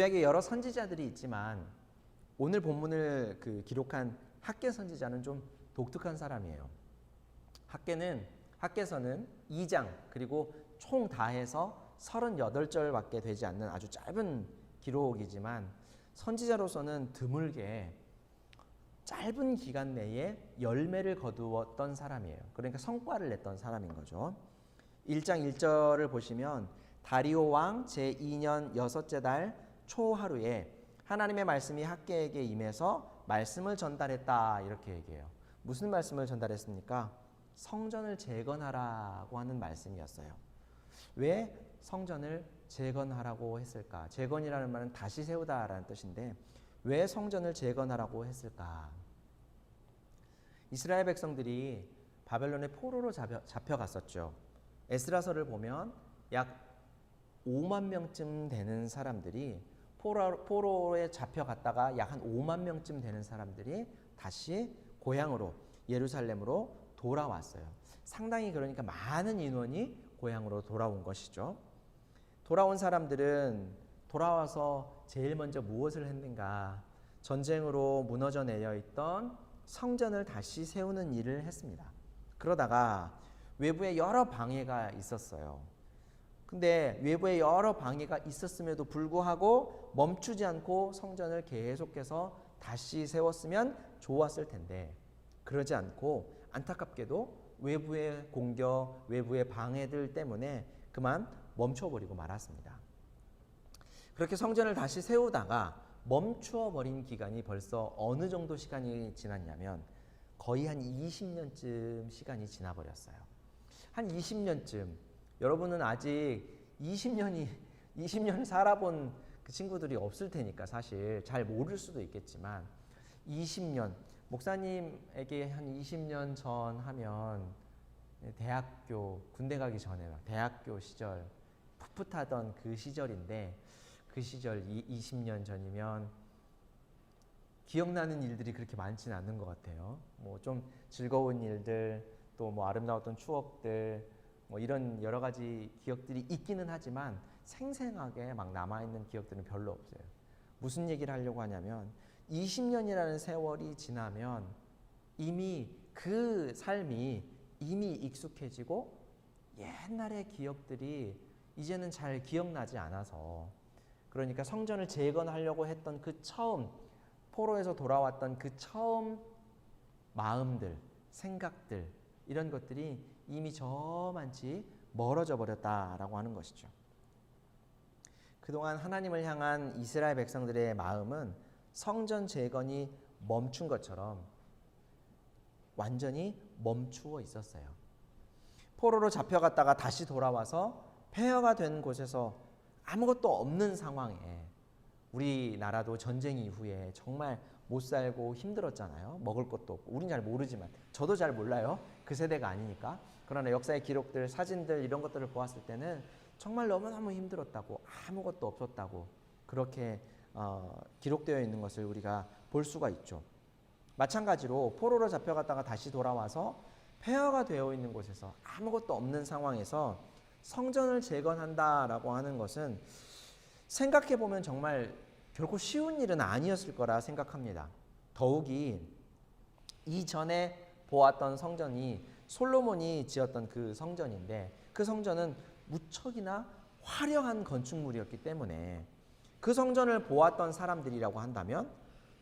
구약에 여러 선지자들이 있지만 오늘 본문을 그 기록한 학계 선지자는 좀 독특한 사람이에요. 학계는 학계서는 2장 그리고 총 다해서 38절밖에 되지 않는 아주 짧은 기록이지만 선지자로서는 드물게 짧은 기간 내에 열매를 거두었던 사람이에요. 그러니까 성과를 냈던 사람인 거죠. 1장 1절을 보시면 다리오 왕 제2년 여섯째 달 초하루에 하나님의 말씀이 학계에게 임해서 말씀을 전달했다 이렇게 얘기해요. 무슨 말씀을 전달했습니까? 성전을 재건하라고 하는 말씀이었어요. 왜 성전을 재건하라고 했을까? 재건이라는 말은 다시 세우다라는 뜻인데 왜 성전을 재건하라고 했을까? 이스라엘 백성들이 바벨론의 포로로 잡혀, 잡혀갔었죠. 에스라서를 보면 약 5만 명쯤 되는 사람들이 포로, 포로 에 잡혀갔다가 약 한 5만 명쯤 되는 사람들이 다시 고향으로 예루살렘으로 돌아왔어요. 상당히 그러니까 많은 인원이 고향으로 돌아온 것이죠. 돌아온 사람들은 돌아와서 제일 먼저 무엇을 했는가? 전쟁으로 무너져 내려 있던 성전을 다시 세우는 일을 했습니다. 그러다가 외부에 여러 방해가 있었어요. 근데 외부에 여러 방해가 있었음에도 불구하고 멈추지 않고 성전을 계속해서 다시 세웠으면 좋았을 텐데 그러지 않고 안타깝게도 외부의 공격, 외부의 방해들 때문에 그만 멈춰버리고 말았습니다. 그렇게 성전을 다시 세우다가 멈추어 버린 기간이 벌써 어느 정도 시간이 지났냐면 거의 한 20년쯤 시간이 지나버렸어요. 한 20년쯤 여러분은 아직 20년이 20년을 살아본 그 친구들이 없을 테니까 사실 잘 모를 수도 있겠지만 20년 목사님에게 한 20년 전 하면 대학교 군대 가기 전에 막 대학교 시절 풋풋하던 그 시절인데 그 시절 20년 전이면 기억나는 일들이 그렇게 많지는 않는 것 같아요. 뭐 좀 즐거운 일들 또 뭐 아름다웠던 추억들 뭐 이런 여러 가지 기억들이 있기는 하지만 생생하게 막 남아 있는 기억들은 별로 없어요. 무슨 얘기를 하려고 하냐면 20년이라는 세월이 지나면 이미 그 삶이 이미 익숙해지고 옛날의 기억들이 이제는 잘 기억나지 않아서 그러니까 성전을 재건하려고 했던 그 처음 포로에서 돌아왔던 그 처음 마음들, 생각들 이런 것들이 이미 저만치 멀어져 버렸다라고 하는 것이죠. 그동안 하나님을 향한 이스라엘 백성들의 마음은 성전 재건이 멈춘 것처럼 완전히 멈추어 있었어요. 포로로 잡혀갔다가 다시 돌아와서 폐허가 된 곳에서 아무것도 없는 상황에 우리나라도 전쟁 이후에 정말 못 살고 힘들었잖아요. 먹을 것도 없고. 우린 잘 모르지만 저도 잘 몰라요. 그 세대가 아니니까. 그러나 역사의 기록들, 사진들 이런 것들을 보았을 때는 정말 너무너무 힘들었다고 아무것도 없었다고 그렇게 어, 기록되어 있는 것을 우리가 볼 수가 있죠. 마찬가지로 포로로 잡혀갔다가 다시 돌아와서 폐허가 되어 있는 곳에서 아무것도 없는 상황에서 성전을 재건한다라고 하는 것은 생각해 보면 정말 결코 쉬운 일은 아니었을 거라 생각합니다. 더욱이 이전에 보았던 성전이 솔로몬이 지었던 그 성전인데 그 성전은 무척이나 화려한 건축물이었기 때문에 그 성전을 보았던 사람들이라고 한다면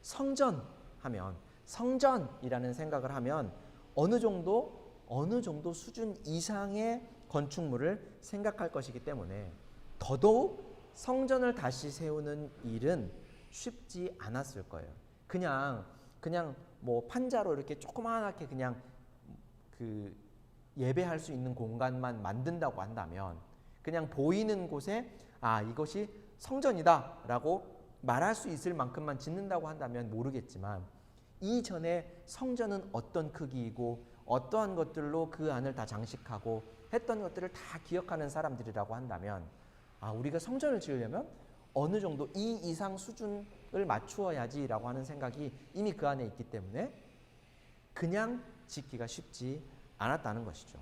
성전 하면 성전이라는 생각을 하면 어느 정도 어느 정도 수준 이상의 건축물을 생각할 것이기 때문에 더더욱 성전을 다시 세우는 일은 쉽지 않았을 거예요. 그냥 그냥 뭐 판자로 이렇게 조그마하게 그냥 그 예배할 수 있는 공간만 만든다고 한다면 그냥 보이는 곳에 아 이것이 성전이다라고 말할 수 있을 만큼만 짓는다고 한다면 모르겠지만 이전에 성전은 어떤 크기이고 어떠한 것들로 그 안을 다 장식하고 했던 것들을 다 기억하는 사람들이라고 한다면 아 우리가 성전을 지으려면 어느 정도 이 이상 수준을 맞추어야지라고 하는 생각이 이미 그 안에 있기 때문에 그냥 짓기가 쉽지 않았다는 것이죠.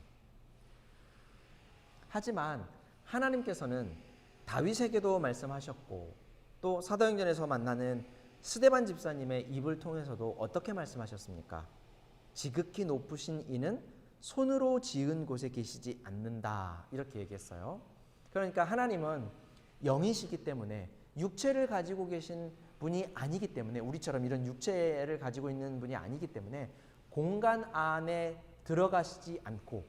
하지만 하나님께서는 다윗에게도 말씀하셨고 또 사도행전에서 만나는 스데반 집사님의 입을 통해서도 어떻게 말씀하셨습니까? 지극히 높으신 이는 손으로 지은 곳에 계시지 않는다. 이렇게 얘기했어요. 그러니까 하나님은 영이시기 때문에 육체를 가지고 계신 분이 아니기 때문에 우리처럼 이런 육체를 가지고 있는 분이 아니기 때문에 공간 안에 들어가시지 않고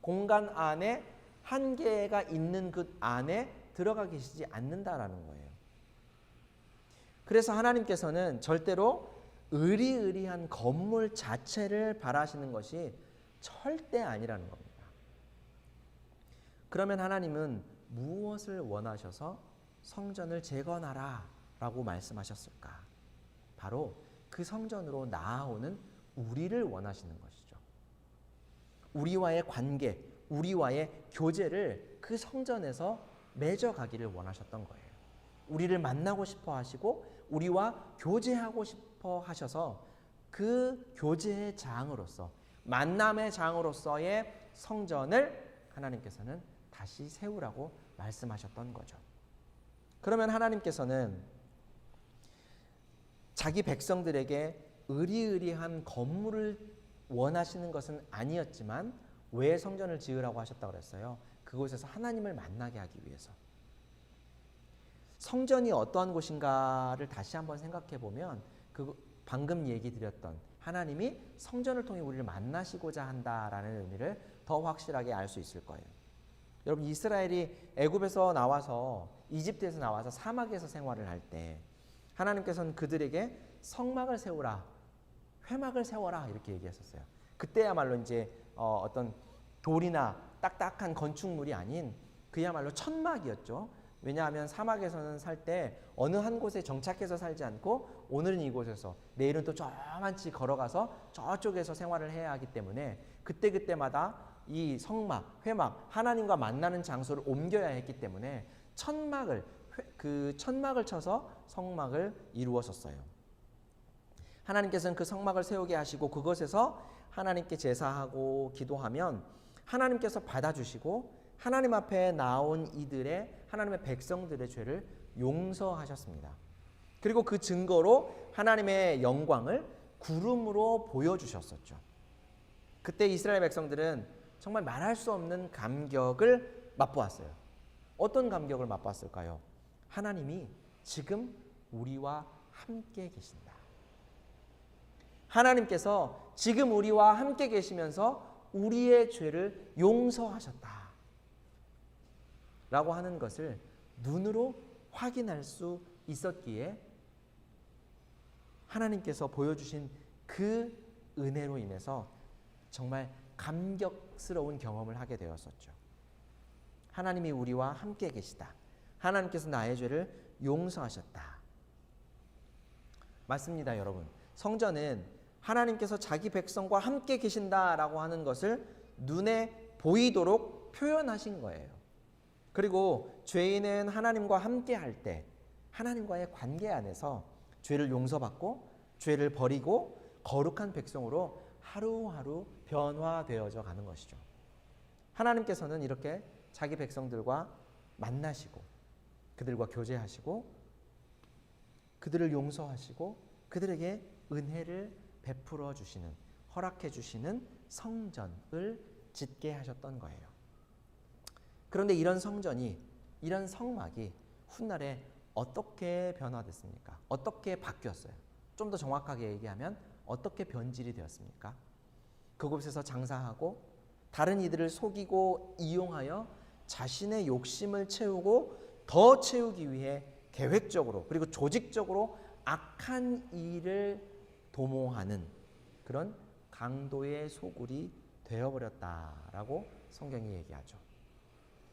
공간 안에 한계가 있는 그 안에 들어가 계시지 않는다라는 거예요. 그래서 하나님께서는 절대로 의리의리한 건물 자체를 바라시는 것이 절대 아니라는 겁니다. 그러면 하나님은 무엇을 원하셔서 성전을 재건하라 라고 말씀하셨을까? 바로 그 성전으로 나아오는 우리를 원하시는 것이죠. 우리와의 관계, 우리와의 교제를 그 성전에서 맺어가기를 원하셨던 거예요. 우리를 만나고 싶어 하시고 우리와 교제하고 싶어 하셔서 그 교제의 장으로서 만남의 장으로서의 성전을 하나님께서는 다시 세우라고 말씀하셨던 거죠. 그러면 하나님께서는 자기 백성들에게 의리의리한 건물을 원하시는 것은 아니었지만 왜 성전을 지으라고 하셨다고 그랬어요? 그곳에서 하나님을 만나게 하기 위해서. 성전이 어떠한 곳인가를 다시 한번 생각해 보면 그 방금 얘기 드렸던 하나님이 성전을 통해 우리를 만나시고자 한다라는 의미를 더 확실하게 알 수 있을 거예요. 여러분 이스라엘이 애굽에서 나와서 이집트에서 나와서 사막에서 생활을 할 때 하나님께서는 그들에게 성막을 세우라, 회막을 세워라 이렇게 얘기했었어요. 그때야말로 이제 어, 어떤 돌이나 딱딱한 건축물이 아닌 그야말로 천막이었죠. 왜냐하면 사막에서는 살 때 어느 한 곳에 정착해서 살지 않고 오늘은 이곳에서 내일은 또 저만치 걸어가서 저쪽에서 생활을 해야 하기 때문에 그때 그때마다 이 성막, 회막, 하나님과 만나는 장소를 옮겨야 했기 때문에 천막을 그 천막을 쳐서 성막을 이루었었어요. 하나님께서는 그 성막을 세우게 하시고 그것에서 하나님께 제사하고 기도하면 하나님께서 받아주시고 하나님 앞에 나온 이들의 하나님의 백성들의 죄를 용서하셨습니다. 그리고 그 증거로 하나님의 영광을 구름으로 보여주셨었죠. 그때 이스라엘 백성들은 정말 말할 수 없는 감격을 맛보았어요. 어떤 감격을 맛봤을까요? 하나님이 지금 우리와 함께 계신다. 하나님께서 지금 우리와 함께 계시면서 우리의 죄를 용서하셨다. 라고 하는 것을 눈으로 확인할 수 있었기에 하나님께서 보여주신 그 은혜로 인해서 정말 감격스러운 경험을 하게 되었었죠. 하나님이 우리와 함께 계시다. 하나님께서 나의 죄를 용서하셨다. 맞습니다, 여러분. 성전은 하나님께서 자기 백성과 함께 계신다라고 하는 것을 눈에 보이도록 표현하신 거예요. 그리고 죄인은 하나님과 함께 할 때 하나님과의 관계 안에서 죄를 용서받고 죄를 버리고 거룩한 백성으로 하루하루 변화되어져 가는 것이죠. 하나님께서는 이렇게 자기 백성들과 만나시고 그들과 교제하시고 그들을 용서하시고 그들에게 은혜를 베풀어 주시는 허락해 주시는 성전을 짓게 하셨던 거예요. 그런데 이런 성전이 이런 성막이 훗날에 어떻게 변화됐습니까? 어떻게 바뀌었어요? 좀 더 정확하게 얘기하면 어떻게 변질이 되었습니까? 그곳에서 장사하고 다른 이들을 속이고 이용하여 자신의 욕심을 채우고 더 채우기 위해 계획적으로 그리고 조직적으로 악한 일을 도모하는 그런 강도의 소굴이 되어버렸다라고 성경이 얘기하죠.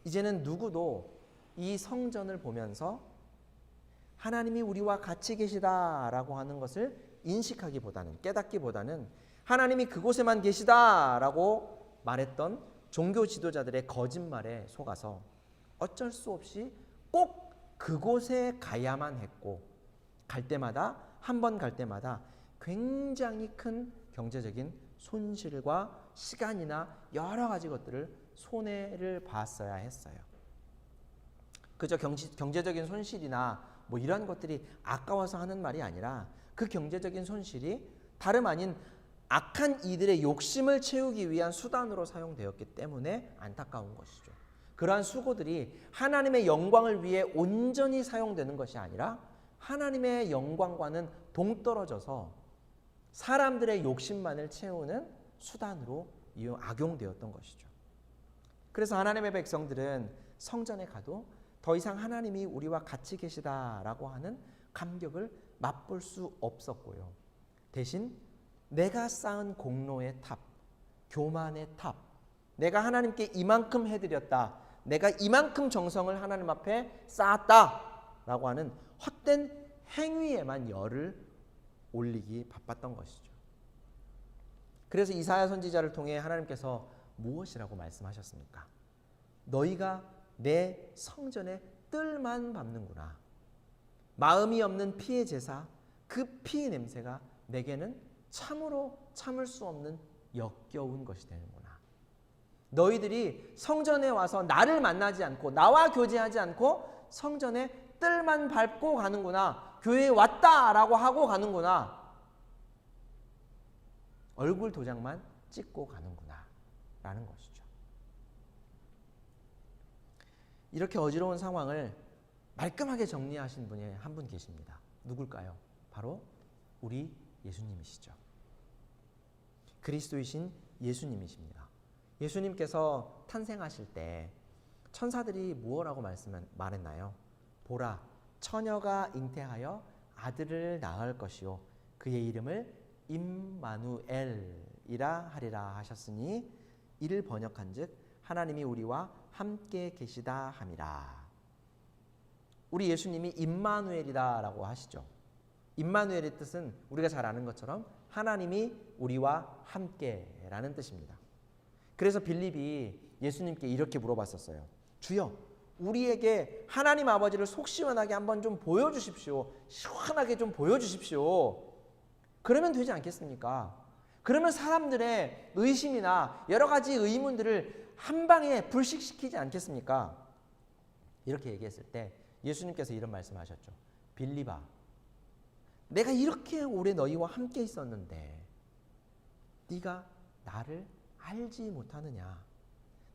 이제는 누구도 이 성전을 보면서 하나님이 우리와 같이 계시다라고 하는 것을 인식하기보다는 깨닫기보다는 하나님이 그곳에만 계시다라고 말했던 종교 지도자들의 거짓말에 속아서 어쩔 수 없이 꼭 그곳에 가야만 했고 갈 때마다 한 번 갈 때마다 굉장히 큰 경제적인 손실과 시간이나 여러 가지 것들을 손해를 봤어야 했어요. 그저 경시, 경제적인 손실이나 뭐 이런 것들이 아까워서 하는 말이 아니라 그 경제적인 손실이 다름 아닌 악한 이들의 욕심을 채우기 위한 수단으로 사용되었기 때문에 안타까운 것이죠. 그러한 수고들이 하나님의 영광을 위해 온전히 사용되는 것이 아니라 하나님의 영광과는 동떨어져서 사람들의 욕심만을 채우는 수단으로 악용되었던 것이죠. 그래서 하나님의 백성들은 성전에 가도 더 이상 하나님이 우리와 같이 계시다라고 하는 감격을 맛볼 수 없었고요. 대신 내가 쌓은 공로의 탑, 교만의 탑, 내가 하나님께 이만큼 해드렸다, 내가 이만큼 정성을 하나님 앞에 쌓았다라고 하는 헛된 행위에만 열을 올리기 바빴던 것이죠. 그래서 이사야 선지자를 통해 하나님께서 무엇이라고 말씀하셨습니까? 너희가 내 성전에 뜰만 밟는구나. 마음이 없는 피의 제사, 그 피의 냄새가 내게는 참으로 참을 수 없는 역겨운 것이 되는구나. 너희들이 성전에 와서 나를 만나지 않고 나와 교제하지 않고 성전에 뜰만 밟고 가는구나. 교회에 왔다라고 하고 가는구나. 얼굴 도장만 찍고 가는구나. 라는 것이죠. 이렇게 어지러운 상황을 말끔하게 정리하신 분이 한 분 계십니다. 누굴까요? 바로 우리 예수님이시죠. 그리스도이신 예수님이십니다. 예수님께서 탄생하실 때 천사들이 무엇라고 말했나요? 보라, 처녀가 잉태하여 아들을 낳을 것이요 그의 이름을 임마누엘이라 하리라 하셨으니 이를 번역한즉 하나님이 우리와 함께 계시다 함이라. 우리 예수님이 임마누엘이다라고 하시죠. 임마누엘의 뜻은 우리가 잘 아는 것처럼 하나님이 우리와 함께라는 뜻입니다. 그래서 빌립이 예수님께 이렇게 물어봤었어요. 주여, 우리에게 하나님 아버지를 속 시원하게 한번 좀 보여주십시오. 시원하게 좀 보여주십시오. 그러면 되지 않겠습니까? 그러면 사람들의 의심이나 여러 가지 의문들을 한 방에 불식시키지 않겠습니까? 이렇게 얘기했을 때 예수님께서 이런 말씀하셨죠. 빌리바, 내가 이렇게 오래 너희와 함께 있었는데 네가 나를 알지 못하느냐?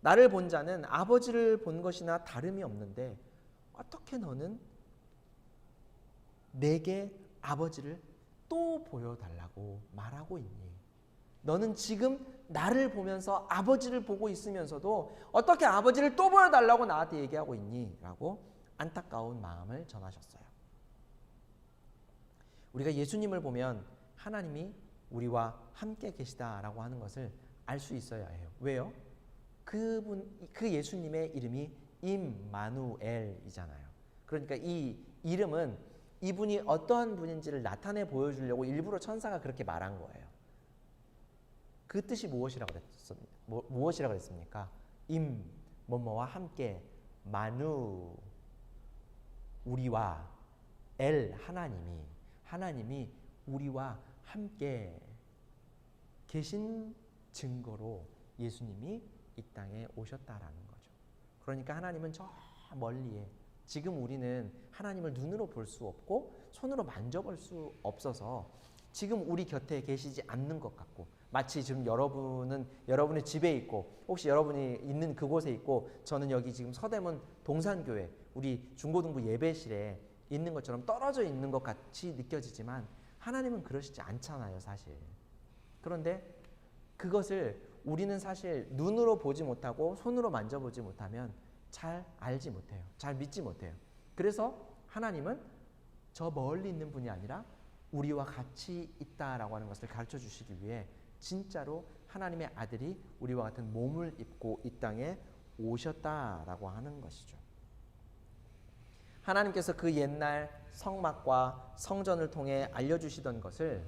나를 본 자는 아버지를 본 것이나 다름이 없는데 어떻게 너는 내게 아버지를 또 보여달라고 말하고 있니? 너는 지금 나를 보면서 아버지를 보고 있으면서도 어떻게 아버지를 또 보여달라고 나한테 얘기하고 있니? 라고 안타까운 마음을 전하셨어요. 우리가 예수님을 보면 하나님이 우리와 함께 계시다라고 하는 것을 알 수 있어야 해요. 왜요? 그분 그 예수님의 이름이 임마누엘이잖아요. 그러니까 이 이름은 이분이 어떠한 분인지를 나타내 보여주려고 일부러 천사가 그렇게 말한 거예요. 그 뜻이 무엇이라고 그랬습 뭐, 무엇이라고 그랬습니까? 임 뭐뭐와 함께 마누 우리와 엘 하나님이 하나님이 우리와 함께 계신 증거로 예수님이 이 땅에 오셨다라는 거죠. 그러니까 하나님은 저 멀리에 지금 우리는 하나님을 눈으로 볼 수 없고 손으로 만져볼 수 없어서 지금 우리 곁에 계시지 않는 것 같고 마치 지금 여러분은 여러분의 집에 있고 혹시 여러분이 있는 그곳에 있고 저는 여기 지금 서대문 동산교회 우리 중고등부 예배실에 있는 것처럼 떨어져 있는 것 같이 느껴지지만 하나님은 그러시지 않잖아요, 사실. 그런데 그것을 우리는 사실 눈으로 보지 못하고 손으로 만져보지 못하면 잘 알지 못해요. 잘 믿지 못해요. 그래서 하나님은 저 멀리 있는 분이 아니라 우리와 같이 있다라고 하는 것을 가르쳐 주시기 위해 진짜로 하나님의 아들이 우리와 같은 몸을 입고 이 땅에 오셨다라고 하는 것이죠. 하나님께서 그 옛날 성막과 성전을 통해 알려주시던 것을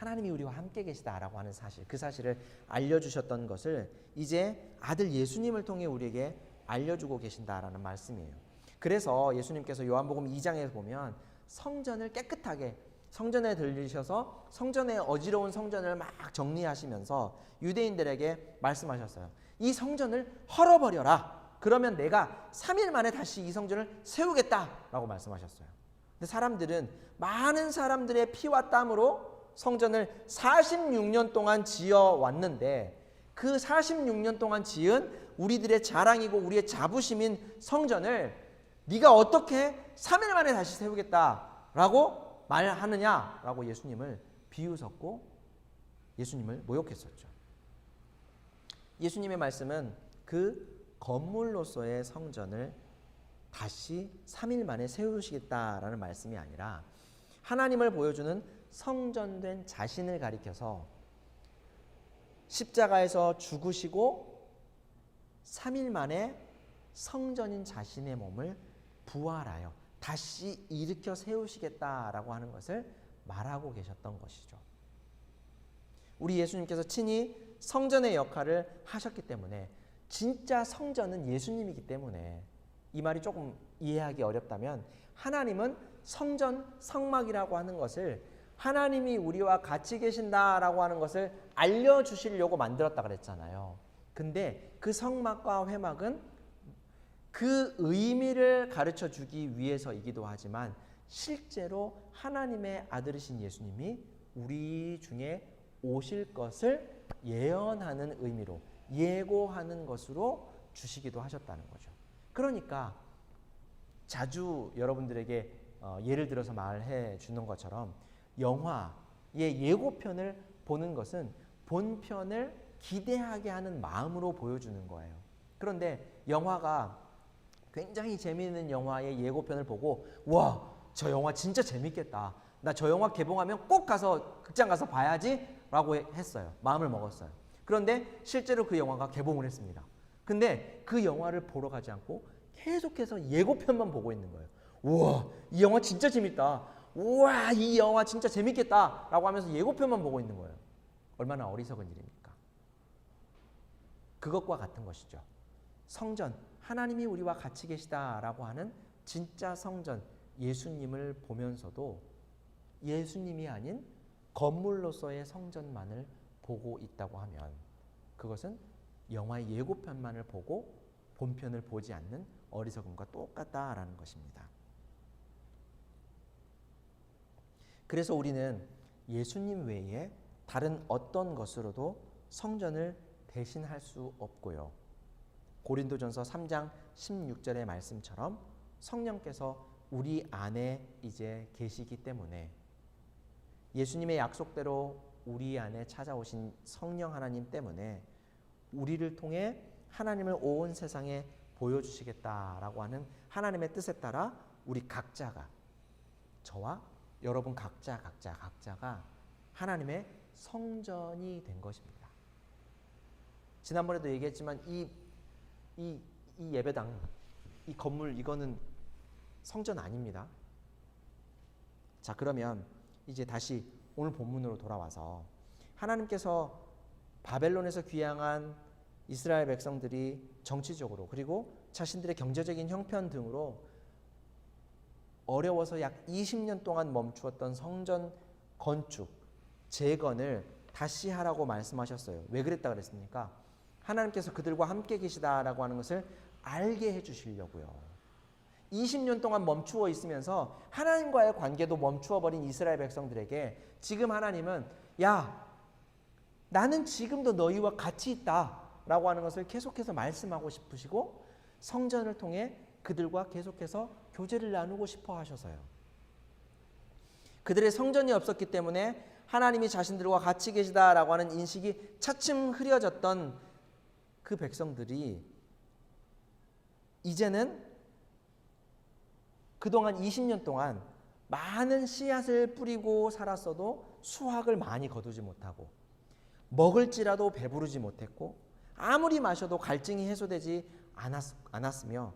하나님이 우리와 함께 계시다라고 하는 사실, 그 사실을 알려주셨던 것을 이제 아들 예수님을 통해 우리에게 알려주고 계신다라는 말씀이에요. 그래서 예수님께서 요한복음 2장에 보면 성전을 깨끗하게 성전에 들리셔서 성전의 어지러운 성전을 막 정리하시면서 유대인들에게 말씀하셨어요. 이 성전을 헐어버려라. 그러면 내가 3일 만에 다시 이 성전을 세우겠다라고 말씀하셨어요. 근데 사람들은 많은 사람들의 피와 땀으로 성전을 46년 동안 지어 왔는데 그 46년 동안 지은 우리들의 자랑이고 우리의 자부심인 성전을 네가 어떻게 3일 만에 다시 세우겠다라고 말하느냐라고 예수님을 비웃었고 예수님을 모욕했었죠. 예수님의 말씀은 그 건물로서의 성전을 다시 3일 만에 세우시겠다라는 말씀이 아니라 하나님을 보여주는 성전된 자신을 가리켜서 십자가에서 죽으시고 3일 만에 성전인 자신의 몸을 부활하여 다시 일으켜 세우시겠다라고 하는 것을 말하고 계셨던 것이죠. 우리 예수님께서 친히 성전의 역할을 하셨기 때문에 진짜 성전은 예수님이기 때문에 이 말이 조금 이해하기 어렵다면 하나님은 성전 성막이라고 하는 것을 하나님이 우리와 같이 계신다라고 하는 것을 알려주시려고 만들었다 그랬잖아요. 근데 그 성막과 회막은 그 의미를 가르쳐 주기 위해서이기도 하지만 실제로 하나님의 아들이신 예수님이 우리 중에 오실 것을 예언하는 의미로 예고하는 것으로 주시기도 하셨다는 거죠. 그러니까 자주 여러분들에게 어, 예를 들어서 말해 주는 것처럼 영화의 예고편을 보는 것은 본편을 기대하게 하는 마음으로 보여주는 거예요. 그런데 영화가 굉장히 재미있는 영화의 예고편을 보고 와, 저 영화 진짜 재밌겠다. 나 저 영화 개봉하면 꼭 가서 극장 가서 봐야지 라고 했어요. 마음을 먹었어요. 그런데 실제로 그 영화가 개봉을 했습니다. 근데 그 영화를 보러 가지 않고 계속해서 예고편만 보고 있는 거예요. 우와, 이 영화 진짜 재밌다. 우와, 이 영화 진짜 재밌겠다. 라고 하면서 예고편만 보고 있는 거예요. 얼마나 어리석은 일입니까? 그것과 같은 것이죠. 성전, 하나님이 우리와 같이 계시다라고 하는 진짜 성전, 예수님을 보면서도 예수님이 아닌 건물로서의 성전만을 보고 있다고 하면 그것은 영화의 예고편만을 보고 본편을 보지 않는 어리석음과 똑같다라는 것입니다. 그래서 우리는 예수님 외에 다른 어떤 것으로도 성전을 대신할 수 없고요. 고린도전서 3장 16절의 말씀처럼 성령께서 우리 안에 이제 계시기 때문에 예수님의 약속대로 우리 안에 찾아오신 성령 하나님 때문에 우리를 통해 하나님을 온 세상에 보여주시겠다라고 하는 하나님의 뜻에 따라 우리 각자가 저와 여러분 각자 각자 각자가 하나님의 성전이 된 것입니다. 지난번에도 얘기했지만 이, 이, 이 예배당, 이 건물 이거는 성전 아닙니다. 자 그러면 이제 다시 오늘 본문으로 돌아와서 하나님께서 바벨론에서 귀향한 이스라엘 백성들이 정치적으로 그리고 자신들의 경제적인 형편 등으로 어려워서 약 20년 동안 멈추었던 성전 건축 재건을 다시 하라고 말씀하셨어요. 왜 그랬다 그랬습니까? 하나님께서 그들과 함께 계시다라고 하는 것을 알게 해 주시려고요. 20년 동안 멈추어 있으면서 하나님과의 관계도 멈추어 버린 이스라엘 백성들에게 지금 하나님은 야 나는 지금도 너희와 같이 있다라고 하는 것을 계속해서 말씀하고 싶으시고 성전을 통해 그들과 계속해서 교제를 나누고 싶어 하셔서요. 그들의 성전이 없었기 때문에 하나님이 자신들과 같이 계시다라고 하는 인식이 차츰 흐려졌던 그 백성들이 이제는 그동안 20년 동안 많은 씨앗을 뿌리고 살았어도 수확을 많이 거두지 못하고 먹을지라도 배부르지 못했고 아무리 마셔도 갈증이 해소되지 않았, 않았으며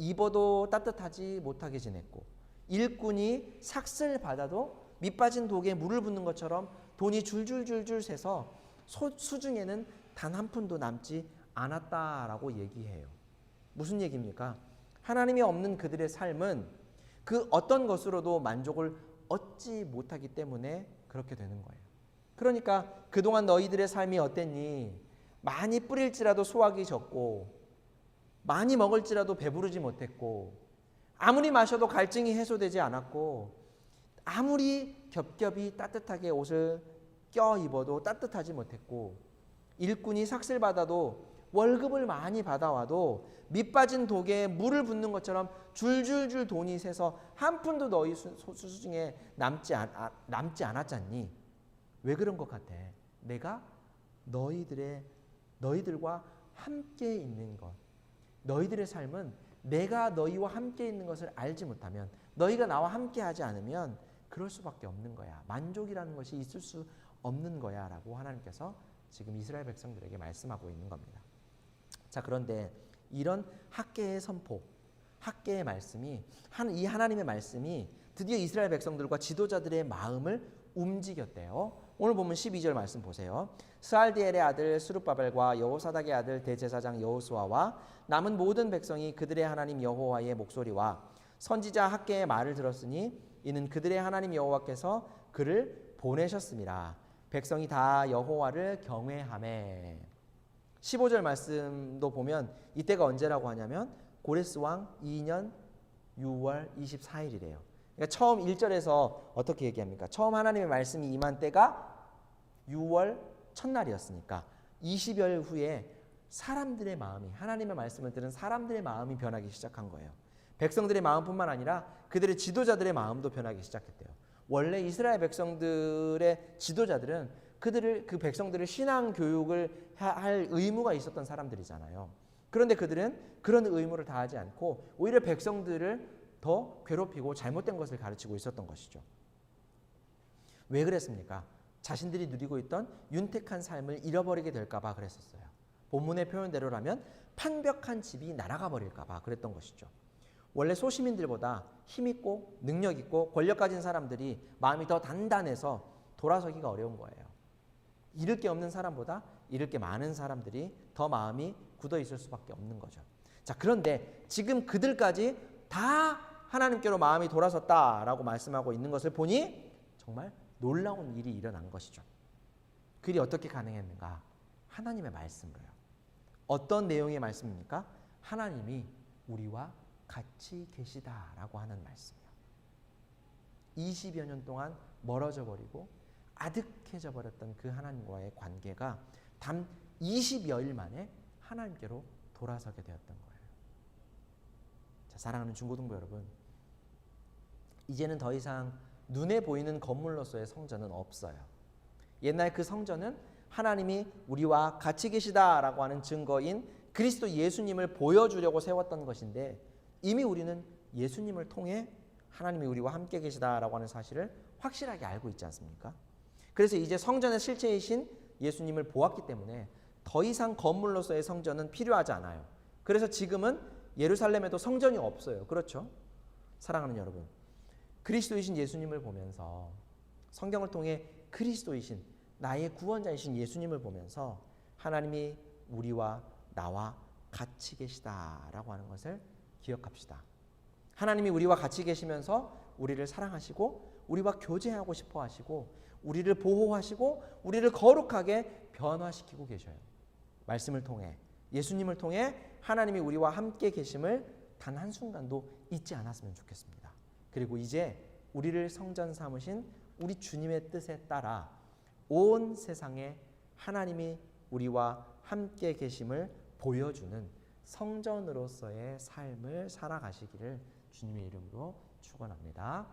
입어도 따뜻하지 못하게 지냈고 일꾼이 삭슬 받아도 밑빠진 독에 물을 붓는 것처럼 돈이 줄줄줄줄 새서 소, 수중에는 단 한 푼도 남지 않았다라고 얘기해요. 무슨 얘기입니까? 하나님이 없는 그들의 삶은 그 어떤 것으로도 만족을 얻지 못하기 때문에 그렇게 되는 거예요. 그러니까 그동안 너희들의 삶이 어땠니? 많이 뿌릴지라도 수확이 적고 많이 먹을지라도 배부르지 못했고 아무리 마셔도 갈증이 해소되지 않았고 아무리 겹겹이 따뜻하게 옷을 껴 입어도 따뜻하지 못했고 일꾼이 삭슬 받아도 월급을 많이 받아와도 밑 빠진 독에 물을 붓는 것처럼 줄줄줄 돈이 새서 한 푼도 너희 수중에 남지, 않, 아, 남지 않았잖니? 왜 그런 것 같아? 내가 너희들의 너희들과 함께 있는 것 너희들의 삶은 내가 너희와 함께 있는 것을 알지 못하면 너희가 나와 함께 하지 않으면 그럴 수밖에 없는 거야. 만족이라는 것이 있을 수 없는 거야 라고 하나님께서 지금 이스라엘 백성들에게 말씀하고 있는 겁니다. 자, 그런데 이런 학계의 선포, 학계의 말씀이 한- 이 하나님의 말씀이 드디어 이스라엘 백성들과 지도자들의 마음을 움직였대요. 오늘 보면 12절 말씀 보세요. 스알디엘의 아들 스룹바벨과 여호사닥의 아들 대제사장 여호수아와 남은 모든 백성이 그들의 하나님 여호와의 목소리와 선지자 학계의 말을 들었으니 이는 그들의 하나님 여호와께서 그를 보내셨습니다. 백성이 다 여호와를 경외하매 15절 말씀도 보면 이때가 언제라고 하냐면 고레스 왕 2년 6월 24일이래요. 그러니까 처음 1절에서 어떻게 얘기합니까? 처음 하나님의 말씀이 임한 때가 6월 첫날이었으니까 20여 후에 사람들의 마음이 하나님의 말씀을 들은 사람들의 마음이 변하기 시작한 거예요. 백성들의 마음뿐만 아니라 그들의 지도자들의 마음도 변하기 시작했대요. 원래 이스라엘 백성들의 지도자들은 그들을 그 백성들을 신앙 교육을 하- 할 의무가 있었던 사람들이잖아요. 그런데 그들은 그런 의무를 다하지 않고 오히려 백성들을 더 괴롭히고 잘못된 것을 가르치고 있었던 것이죠. 왜 그랬습니까? 자신들이 누리고 있던 윤택한 삶을 잃어버리게 될까봐 그랬었어요. 본문의 표현대로라면 판벽한 집이 날아가 버릴까봐 그랬던 것이죠. 원래 소시민들보다 힘있고 능력있고 권력 가진 사람들이 마음이 더 단단해서 돌아서기가 어려운 거예요. 잃을 게 없는 사람보다 잃을 게 많은 사람들이 더 마음이 굳어 있을 수밖에 없는 거죠. 자, 그런데 지금 그들까지 다 하나님께로 마음이 돌아섰다라고 말씀하고 있는 것을 보니 정말 놀라운 일이 일어난 것이죠. 그 일이 어떻게 가능했는가? 하나님의 말씀으로요. 어떤 내용의 말씀입니까? 하나님이 우리와 같이 계시다라고 하는 말씀이요. 20여 년 동안 멀어져 버리고 아득해져 버렸던 그 하나님과의 관계가 단 20여일 만에 하나님께로 돌아서게 되었던 거예요. 자, 사랑하는 중고등부 여러분. 이제는 더 이상 눈에 보이는 건물로서의 성전은 없어요. 옛날 그 성전은 하나님이 우리와 같이 계시다라고 하는 증거인 그리스도 예수님을 보여주려고 세웠던 것인데 이미 우리는 예수님을 통해 하나님이 우리와 함께 계시다라고 하는 사실을 확실하게 알고 있지 않습니까? 그래서 이제 성전의 실체이신 예수님을 보았기 때문에 더 이상 건물로서의 성전은 필요하지 않아요. 그래서 지금은 예루살렘에도 성전이 없어요. 그렇죠? 사랑하는 여러분. 그리스도이신 예수님을 보면서 성경을 통해 그리스도이신 나의 구원자이신 예수님을 보면서 하나님이 우리와 나와 같이 계시다라고 하는 것을 기억합시다. 하나님이 우리와 같이 계시면서 우리를 사랑하시고 우리와 교제하고 싶어 하시고 우리를 보호하시고 우리를 거룩하게 변화시키고 계셔요. 말씀을 통해 예수님을 통해 하나님이 우리와 함께 계심을 단 한순간도 잊지 않았으면 좋겠습니다. 그리고 이제 우리를 성전 삼으신 우리 주님의 뜻에 따라 온 세상에 하나님이 우리와 함께 계심을 보여주는 성전으로서의 삶을 살아가시기를 주님의 이름으로 축원합니다.